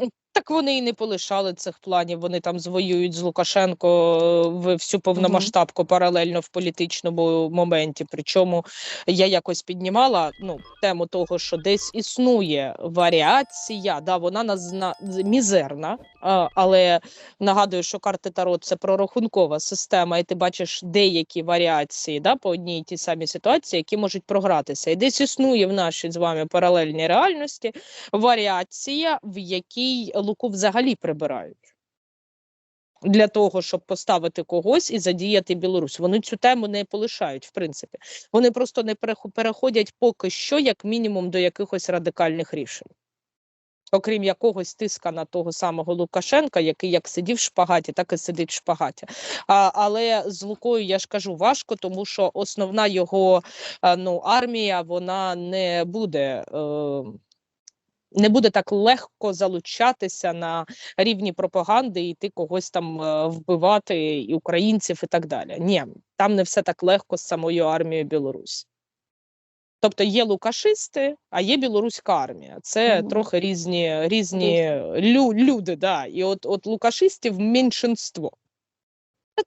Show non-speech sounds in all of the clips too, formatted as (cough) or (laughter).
thing. Так вони і не полишали цих планів. Вони там звоюють з Лукашенко е, в всю повномасштабку паралельно в політичному моменті. Причому я якось піднімала ну тему того, що десь існує варіація. Да, вона назна мізерна, але нагадую, що карти Таро це прорахункова система, і ти бачиш деякі варіації да, по одній і тій самій ситуації, які можуть програтися. І десь існує в нашій з вами паралельній реальності варіація, в якій луку взагалі прибирають. Для того, щоб поставити когось і задіяти Білорусь. Вони цю тему не полишають, в принципі. Вони просто не переходять поки що, як мінімум, до якихось радикальних рішень. Окрім якогось тиска на того самого Лукашенка, який як сидів в шпагаті, так і сидить в шпагаті. А, але з Лукою я ж кажу важко, тому що основна його ну, армія вона не буде. Е, не буде так легко залучатися на рівні пропаганди і йти когось там е, вбивати і українців і так далі. Ні, там не все так легко з самою армією Білорусі. Тобто є лукашисти, а є білоруська армія. Це Мгм. трохи різні, різні лю, люди. Да. І от, от лукашистів меншинство.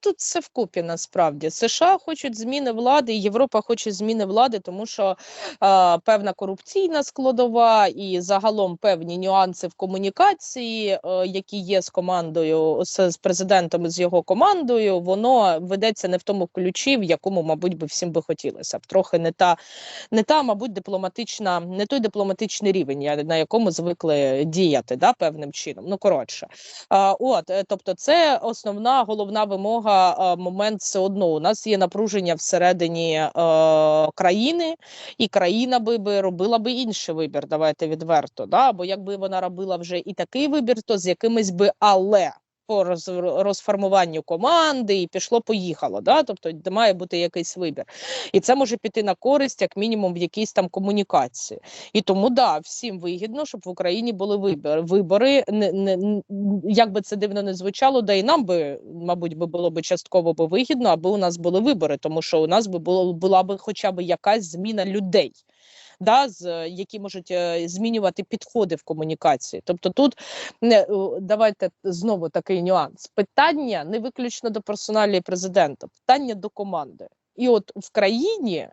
Тут все вкупі насправді. США хочуть зміни влади, і Європа хоче зміни влади, тому що е, певна корупційна складова і загалом певні нюанси в комунікації, е, які є з командою, з, з президентом і з його командою, воно ведеться не в тому ключі, в якому, мабуть, би всім би хотілося б. Трохи не та, не та, мабуть, дипломатична, не той дипломатичний рівень, на якому звикли діяти да, певним чином. Ну коротше. А, от, е, тобто, це основна головна вимога. А, Момент все одно у нас є напруження всередині е, країни, і країна би, би робила би інший вибір. Давайте відверто. Да? Бо якби вона робила вже і такий вибір, то з якимись би але. По роз, розформуванню команди і пішло, поїхало. Да? Тобто має бути якийсь вибір, і це може піти на користь, як мінімум, в якійсь там комунікації. І тому да, всім вигідно, щоб в Україні були вибори. Вибори не, не як би це дивно не звучало, да і нам би, мабуть, би було би частково би вигідно, аби у нас були вибори, тому що у нас би було була би хоча б якась зміна людей. Да, з які можуть е, змінювати підходи в комунікації. Тобто, тут не давайте знову такий нюанс. Питання не виключно до персоналії президента, питання до команди. І от в країні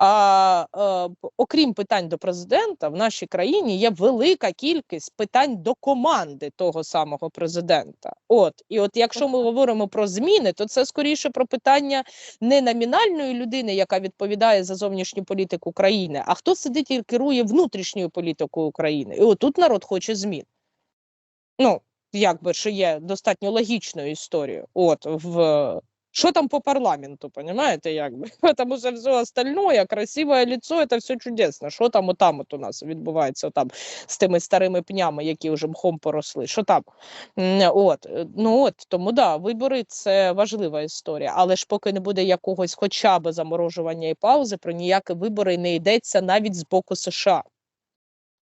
а, е, окрім питань до президента, в нашій країні є велика кількість питань до команди того самого президента. От і от, якщо ми говоримо про зміни, то це скоріше про питання не номінальної людини, яка відповідає за зовнішню політику країни, а хто сидить і керує внутрішньою політикою України. І отут народ хоче змін. Ну, якби що є достатньо логічною історією. От в що там по парламенту, понимаете, якби? Тому що все остальное, красиве лицо, це все чудесно. Що там отам от у нас відбувається там з тими старими пнями, які вже мхом поросли? Що там? От, е, ну от, тому да, вибори це важлива історія. Але ж поки не буде якогось хоча б заморожування і паузи, про ніякі вибори не йдеться навіть з боку США.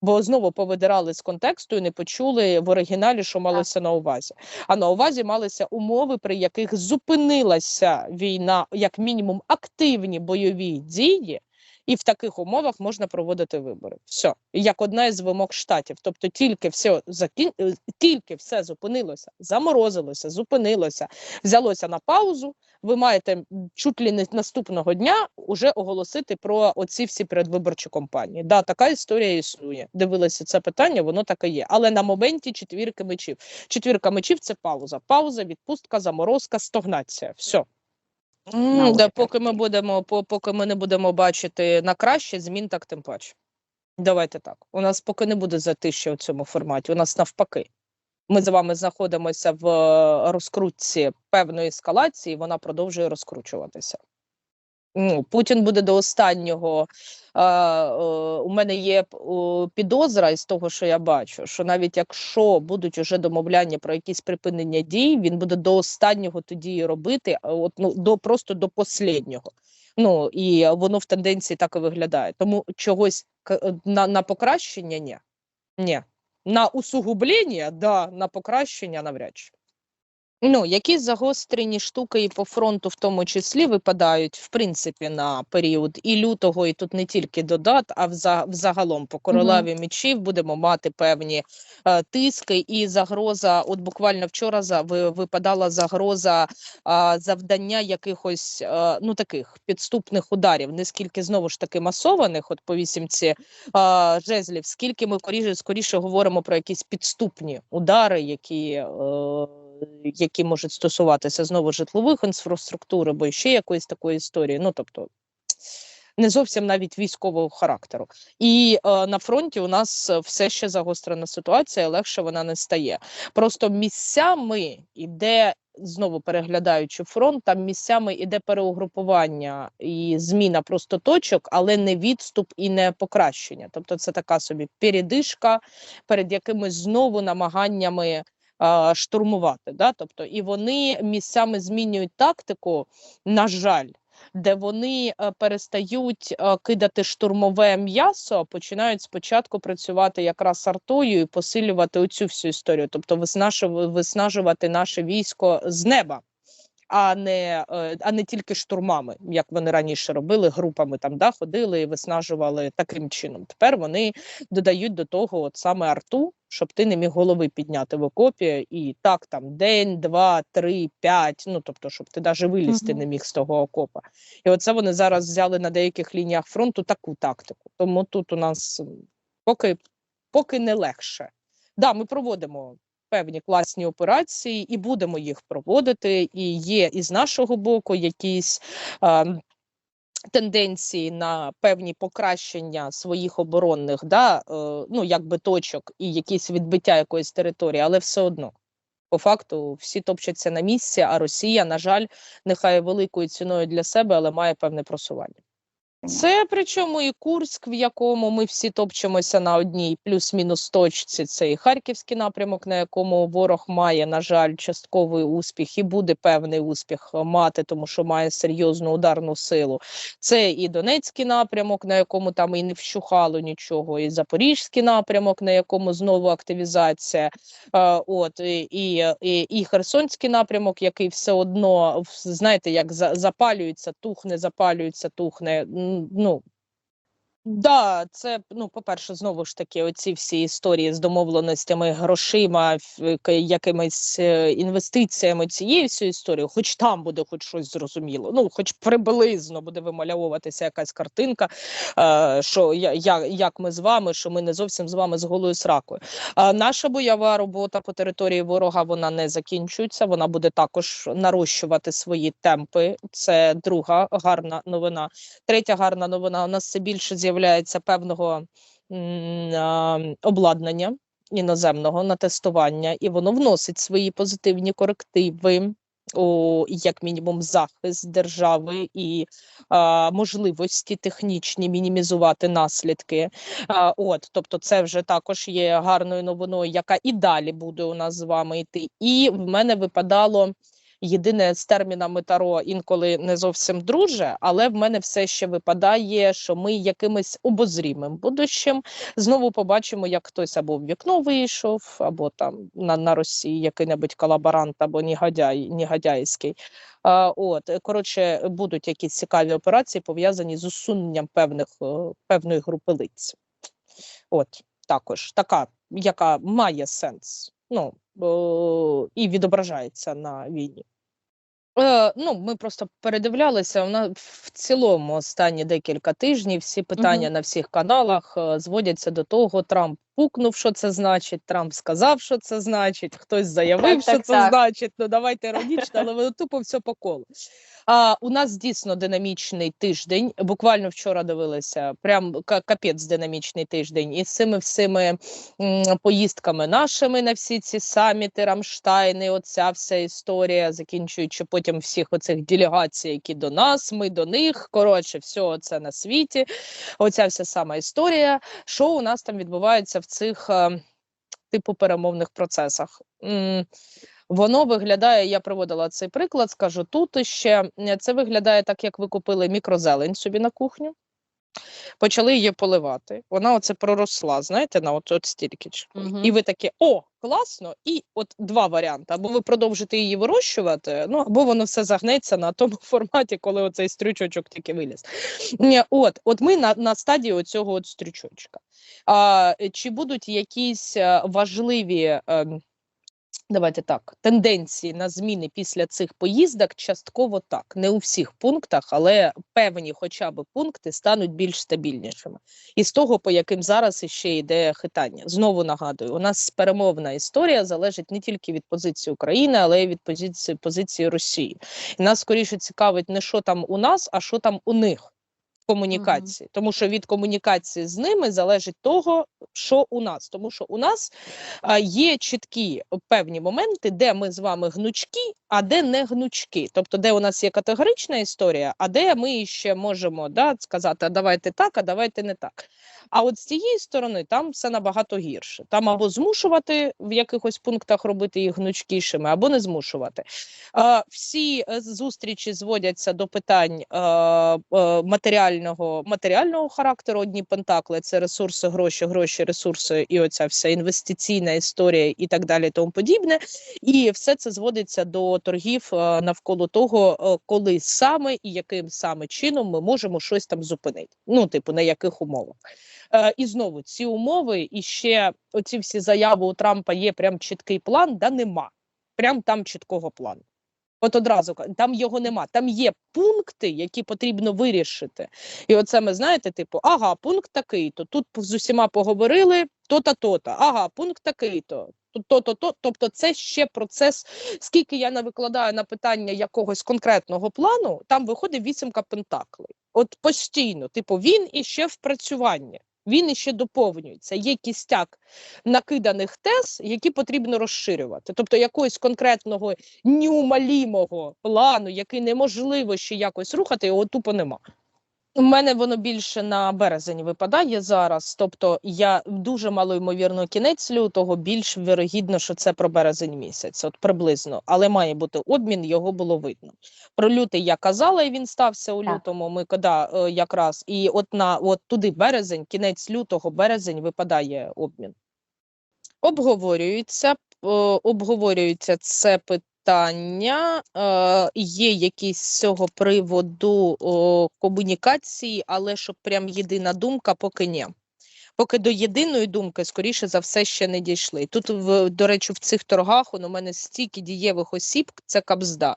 Бо знову повидирали з контексту і не почули в оригіналі, що малося на увазі. А на увазі малися умови, при яких зупинилася війна, як мінімум, активні бойові дії, і в таких умовах можна проводити вибори. Все, як одна із вимог штатів. Тобто, тільки все закін... е, тільки все зупинилося, заморозилося, зупинилося, взялося на паузу. Ви маєте чуть ли не наступного дня уже оголосити про оці всі передвиборчі кампанії. Да, така історія існує. Дивилися це питання, воно таке є. Але на моменті четвірки мечів. Четвірка мечів це пауза. Пауза, відпустка, заморозка, стогнація. Все. Наука. да, поки ми будемо, поки ми не будемо бачити на краще, змін так тим паче. Давайте так. У нас поки не буде затища у цьому форматі. У нас навпаки. Ми з вами знаходимося в е, розкрутці певної ескалації, вона продовжує розкручуватися. Ну, Путін буде до останнього. Е, е, у мене є підозра із того, що я бачу, що навіть якщо будуть уже домовляння про якісь припинення дій, він буде до останнього тоді робити, от ну до просто до останнього. Ну і воно в тенденції так і виглядає. Тому чогось е, на, на покращення ні. Ні. На усугублення, да, на покращення навряд чи. Ну, якісь загострені штуки і по фронту, в тому числі, випадають в принципі на період і лютого, і тут не тільки до дат, а вза- взагалом по королеві мечів будемо мати певні е, тиски і загроза. От буквально вчора за випадала загроза а, завдання якихось е, ну таких підступних ударів, не скільки знову ж таки масованих, от по вісімці а, жезлів, скільки ми скоріше, скоріше говоримо про якісь підступні удари, які. Е, які можуть стосуватися знову житлових інфраструктури, або ще якоїсь такої історії. Ну тобто не зовсім навіть військового характеру. І е, на фронті у нас все ще загострена ситуація, легше вона не стає. Просто місцями іде. Знову переглядаючи фронт, там місцями іде переугрупування і зміна просто точок, але не відступ і не покращення. Тобто, це така собі передишка перед якимись знову намаганнями штурмувати. Да? Тобто, і вони місцями змінюють тактику, на жаль, де вони е, перестають е, кидати штурмове м'ясо, починають спочатку працювати якраз артою і посилювати оцю всю історію, тобто виснажу- виснажувати наше військо з неба. А не, е, а не тільки штурмами, як вони раніше робили, групами там да, ходили і виснажували таким чином. Тепер вони додають до того от саме арту, щоб ти не міг голови підняти в окопі, і так там день, два, три, п'ять. Ну тобто, щоб ти навіть вилізти Мгм. не міг з того окопа. І оце вони зараз взяли на деяких лініях фронту таку тактику. Тому тут у нас поки, поки не легше. Да, ми проводимо певні класні операції і будемо їх проводити. І є і з нашого боку якісь. ем, Тенденції на певні покращення своїх оборонних, да, е, ну якби точок і якісь відбиття якоїсь території, але все одно по факту всі топчаться на місці. А Росія, на жаль, нехай великою ціною для себе, але має певне просування. Це причому і Курськ, в якому ми всі топчемося на одній плюс-мінус точці. Це і Харківський напрямок, на якому ворог має, на жаль, частковий успіх і буде певний успіх мати, тому що має серйозну ударну силу. Це і Донецький напрямок, на якому там і не вщухало нічого, і Запорізький напрямок, на якому знову активізація. От і, і, і, Херсонський напрямок, який все одно знаєте, як запалюється, тухне, запалюється, тухне. М, Ну Да, це ну, по-перше, знову ж таки, оці всі історії з домовленостями, грошима, якимись е, інвестиціями, цією всю історію, хоч там буде хоч щось зрозуміло. Ну, хоч приблизно буде вимальовуватися якась картинка, е, що я, як ми з вами, що ми не зовсім з вами з голою сракою. Наша бойова робота по території ворога вона не закінчується. Вона буде також нарощувати свої темпи. Це друга гарна новина. Третя гарна новина. У нас все більше з'являється певного обладнання іноземного на тестування, і воно вносить свої позитивні корективи. У як мінімум захист держави і а, можливості технічні мінімізувати наслідки. А, от, тобто, це вже також є гарною новиною, яка і далі буде у нас з вами йти. І в мене випадало єдине з термінами Таро інколи не зовсім друже, але в мене все ще випадає, що ми якимось обозрімим будущим знову побачимо, як хтось або в вікно вийшов, або там на, на Росії який-небудь колаборант або негодяй, негодяйський. А, от коротше, будуть якісь цікаві операції пов'язані з усуненням певних е, певної групи лиць. От також така, яка має сенс. Ну і відображається на війні. Е, ну, ми просто передивлялися. Вона в цілому останні декілька тижнів всі питання на всіх каналах е, зводяться до того, Трамп пукнув, що це значить, Трамп сказав, що це значить, хтось заявив, Так, що так, це так. значить. Ну давайте іронічно, але воно тупо все по колу. А у нас дійсно динамічний тиждень. Буквально вчора дивилися, прям ка- капець динамічний тиждень. І з цими всіми поїздками нашими на всі ці саміти, Рамштайни, оця вся історія, закінчуючи потім всіх оцих делегацій, які до нас, ми до них. Коротше, все це на світі. Оця вся сама історія. Що у нас там відбувається в цих е, типу перемовних процесах? Воно виглядає, я приводила цей приклад, скажу тут ще. Це виглядає так, як ви купили мікрозелень собі на кухню, почали її поливати. Вона оце проросла, знаєте, на от, от стільки. ж. Мгм. І ви такі: о, класно, і от два варіанти: або ви продовжите її вирощувати, ну або воно все загнеться на тому (laughs) форматі, коли оцей стрючочок тільки виліз. От, от ми на, на стадії оцього от стрючочка. А, Чи будуть якісь е, важливі? Давайте так, тенденції на зміни після цих поїздок частково так, не у всіх пунктах, але певні, хоча б пункти стануть більш стабільнішими. І з того, по яким зараз іще йде хитання. Знову нагадую, у нас перемовна історія залежить не тільки від позиції України, але й від позиції позиції Росії. І нас скоріше цікавить не що там у нас, а що там у них комунікації, тому що від комунікації з ними залежить того, що у нас, тому що у нас а, є чіткі певні моменти, де ми з вами гнучкі, а де не гнучкі. Тобто, де у нас є категорична історія, а де ми ще можемо да, сказати, а давайте так, а давайте не так. А от з цієї сторони там все набагато гірше. Там або змушувати в якихось пунктах робити їх гнучкішими, або не змушувати. Е, всі е, зустрічі зводяться до питань е, матеріального матеріального характеру. Одні пентакли це ресурси, гроші, гроші, ресурси, і оця вся інвестиційна історія, і так далі, тому подібне. І все це зводиться до торгів е, навколо того, е, коли саме і яким саме чином ми можемо щось там зупинити. Ну, типу, на яких умовах. Е, і знову ці умови, і ще оці всі заяви у Трампа є прям чіткий план, да нема. Прям там чіткого плану. От одразу там його нема. Там є пункти, які потрібно вирішити. І оце ми знаєте, типу, ага, пункт такий-то. Тут з усіма поговорили, то-то, то-то. Ага, пункт такий то. То-то, то. Тобто, це ще процес. Скільки я не викладаю на питання якогось конкретного плану, там виходить вісімка пентаклей. От постійно, типу, він іще в працюванні. Він іще доповнюється. Є кістяк накиданих тез, які потрібно розширювати. Тобто якогось конкретного неумалімого плану, який неможливо ще якось рухати, його тупо нема. У мене воно більше на березень випадає зараз. Тобто я дуже мало ймовірно кінець лютого, більш вірогідно, що це про березень місяць, от приблизно, але має бути обмін, його було видно. Про лютий я казала, і він стався у лютому. Ми кода е, якраз і от на от туди березень, кінець лютого, березень випадає обмін. Обговорюється, е, обговорюється це питання. Е, є якісь з цього приводу о, комунікації, але щоб прям єдина думка, поки ні. Поки до єдиної думки, скоріше за все, ще не дійшли. Тут, в, до речі, в цих торгах у мене стільки дієвих осіб, це кабзда.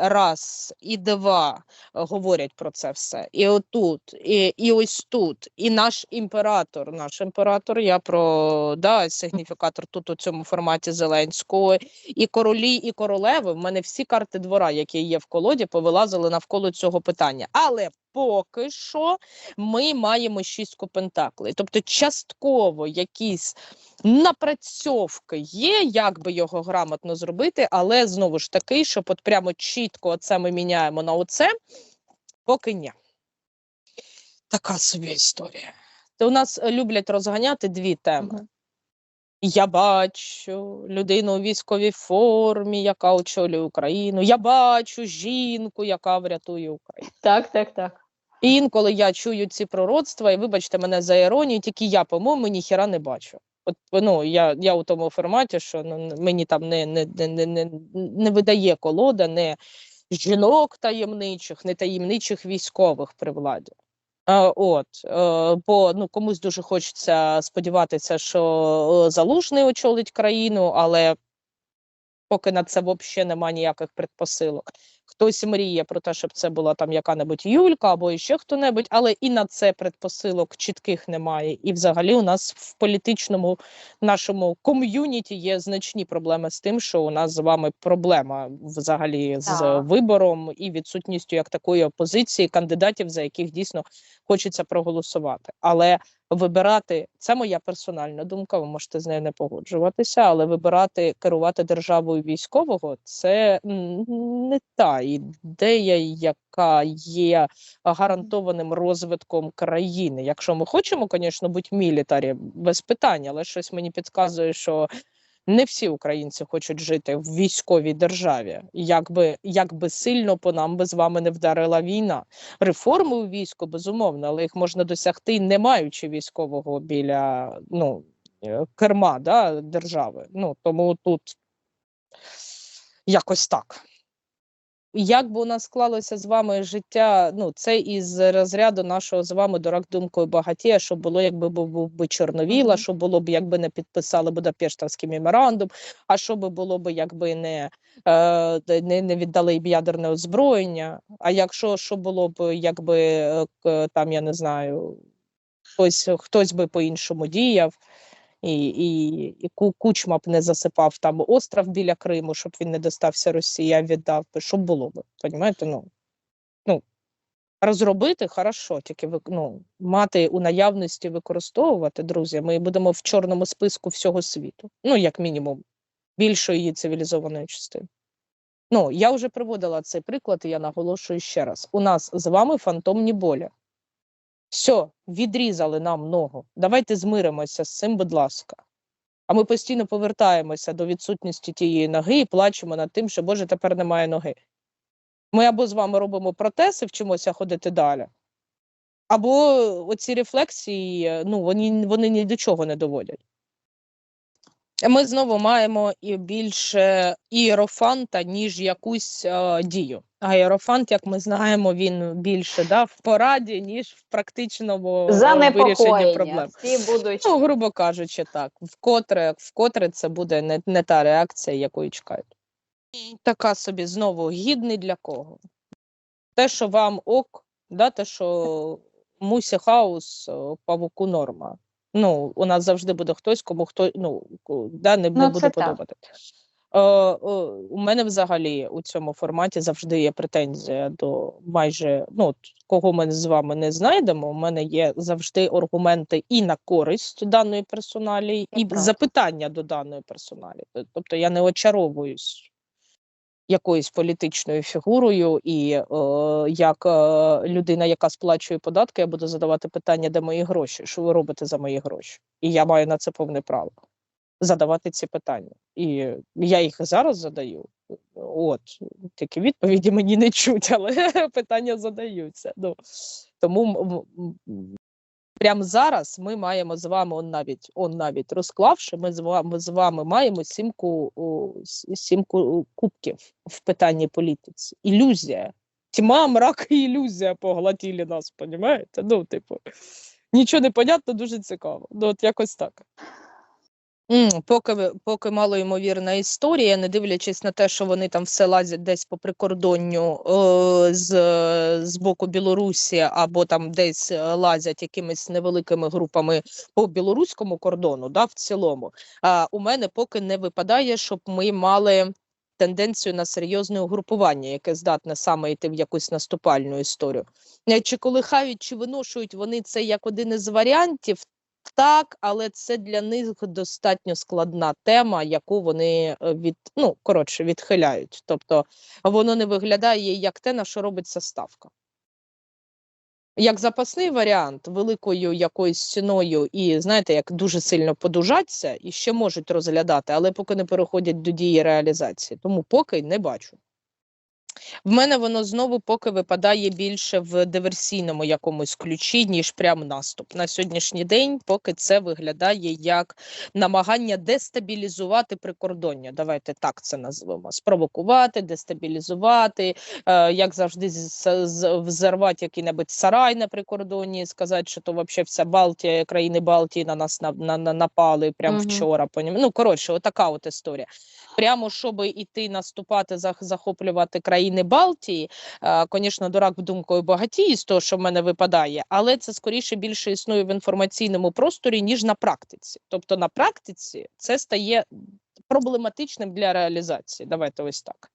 Раз і два е, говорять про це все. І отут, і, і ось тут, і наш імператор, наш імператор, я про да, сигніфікатор тут у цьому форматі Зеленського, і королі, і королеви. В мене всі карти двора, які є в колоді, повилазили навколо цього питання. Але поки що ми маємо шістку пентаклей. Тобто, частково якісь напрацьовки є, як би його грамотно зробити, але знову ж таки, щоб от прямо чітко це ми міняємо на оце, поки ні. Така собі історія. То у нас е, люблять розганяти дві теми. Я бачу людину у військовій формі, яка очолює Україну. Я бачу жінку, яка врятує Україну. Так, так, так. І інколи я чую ці пророцтва, і вибачте мене за іронію, тільки я, по-моєму, ніхіра не бачу. От ну я, я у тому форматі, що ну, мені там не, не, не, не, не, не видає колода, не жінок таємничих, не таємничих військових при владі. Е, от, е, бо ну комусь дуже хочеться сподіватися, що е, залужний очолить країну, але поки на це взагалі немає ніяких предпосилок. Хтось мріє про те, щоб це була там яка-небудь Юлька або ще хто-небудь, але і на це предпосилок чітких немає. І взагалі у нас в політичному нашому ком'юніті є значні проблеми з тим, що у нас з вами проблема взагалі з Так. вибором і відсутністю як такої опозиції кандидатів, за яких дійсно хочеться проголосувати. Але вибирати це моя персональна думка. Ви можете з нею не погоджуватися, але вибирати керувати державою військового це не ідея, яка є гарантованим розвитком країни. Якщо ми хочемо, звісно, бути мілітарі без питань, але щось мені підказує, що не всі українці хочуть жити в військовій державі. Якби якби сильно по нам би з вами не вдарила війна. Реформи у війську безумовно, але їх можна досягти, не маючи військового біля ну е, керма да, держави. Ну тому тут якось так. Як би у нас склалося з вами життя, ну це із розряду нашого з вами дурак думкою багатія, що було, якби був, був би Чорновіла, що було б, якби не підписали Будапештовський меморандум, а що би було б, якби не, е, не, не віддали б ядерне озброєння. А якщо що було б, якби е, там, я не знаю, хтось, хтось би по-іншому діяв. І, і, і Кучма б не засипав там остров біля Криму, щоб він не достався Росії, а віддав би. Що було б? Понімаєте? Ну, ну, розробити хорошо, тільки ну, мати у наявності використовувати, друзі, ми будемо в чорному списку всього світу. Ну, як мінімум, більшої цивілізованої частини. Ну, я вже приводила цей приклад, і я наголошую ще раз: у нас з вами фантомні болі. Все, відрізали нам ногу. Давайте змиримося з цим, будь ласка. А ми постійно повертаємося до відсутності тієї ноги і плачемо над тим, що Боже, тепер немає ноги. Ми або з вами робимо протези, вчимося ходити далі, або оці рефлексії, ну, вони, вони ні до чого не доводять. Ми знову маємо і більше іерофанта, ніж якусь е, дію. А іерофант, як ми знаємо, він більше да, в пораді, ніж в практичному е, вирішенні проблем. Всі будуть Ну, грубо кажучи, так. Вкотре, вкотре це буде не, не та реакція, якої чекають. Така собі знову гідний для кого? Те, що вам ок, да, те, що мусі хаос, павуку норма. Ну, у нас завжди буде хтось, кому хто ну, да, не, не Ну, буде подобати. Е, е, у мене взагалі у цьому форматі завжди є претензія до майже ну, кого ми з вами не знайдемо. У мене є завжди аргументи і на користь даної персоналі, і правда. запитання до даної персоналі. Тобто я не очаровуюсь якоюсь політичною фігурою, і е, як е, людина, яка сплачує податки, я буду задавати питання, де мої гроші, що ви робите за мої гроші, і я маю на це повне право задавати ці питання. І я їх зараз задаю. От тільки відповіді мені не чуть, але (laughs) питання задаються. Ну тому прямо зараз ми маємо з вами он навіть он навіть розклавши. Ми з вами з вами маємо сімку сімку кубків в питанні політиці. Ілюзія. Тьма, мрак і ілюзія поглотили нас, понімаєте? Ну, типу, нічого не понятно, дуже цікаво. Ну, от якось так. М, Поки, поки малоймовірна історія, не дивлячись на те, що вони там все лазять десь по прикордонню е, з, з боку Білорусі, або там десь е, лазять якимись невеликими групами по білоруському кордону, да, в цілому. А у мене поки не випадає, щоб ми мали тенденцію на серйозне угрупування, яке здатне саме йти в якусь наступальну історію. Е, Чи колихають, чи виношують вони це як один із варіантів, так, але це для них достатньо складна тема, яку вони е, від ну коротше відхиляють. Тобто воно не виглядає як те, на що робиться ставка. Як запасний варіант, великою якоюсь ціною, і знаєте, як дуже сильно подужаться, і ще можуть розглядати, але поки не переходять до дії реалізації. Тому поки не бачу. В мене воно знову поки випадає більше в диверсійному якомусь ключі, ніж прям наступ. На сьогоднішній день поки це виглядає як намагання дестабілізувати прикордоння. Давайте так це назвемо. Спровокувати, дестабілізувати, е, як завжди, взорвати який-небудь сарай на прикордонні, сказати, що то взагалі вся Балтія, країни Балтії на нас на, на, на- напали прямо Мгм. вчора. Понім... Ну, коротше, отака от історія прямо щоб іти наступати, зах- захоплювати країни Балтії. Звісно, дурак думкою багатій з того, що в мене випадає, але це скоріше більше існує в інформаційному просторі, ніж на практиці. Тобто на практиці це стає проблематичним для реалізації. Давайте ось так.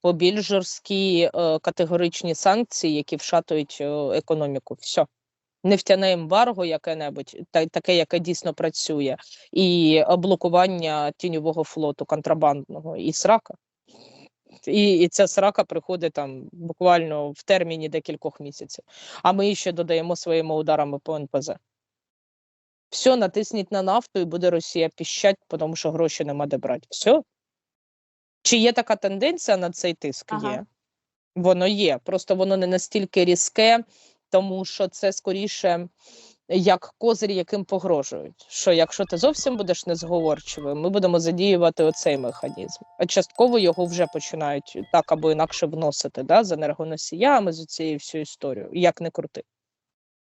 По більш жорсткі е, категоричні санкції, які вшатують е, економіку. Все. Нефтяне ембарго яке-небудь, та, таке, яке дійсно працює, і е, блокування тіньового флоту контрабандного і срака. І, і ця срака приходить там буквально в терміні декількох місяців. А ми ще додаємо своїми ударами по НПЗ. Все, натисніть на нафту, і буде Росія піщать, тому що гроші нема де брати. Все. Чи є така тенденція на цей тиск? Ага. Є. Воно є. Просто воно не настільки різке, тому що це скоріше як козир, яким погрожують. Що якщо ти зовсім будеш незговорчивим, ми будемо задіювати оцей механізм. А частково його вже починають так або інакше вносити да, з енергоносіями, з цією всю історію, як не крути.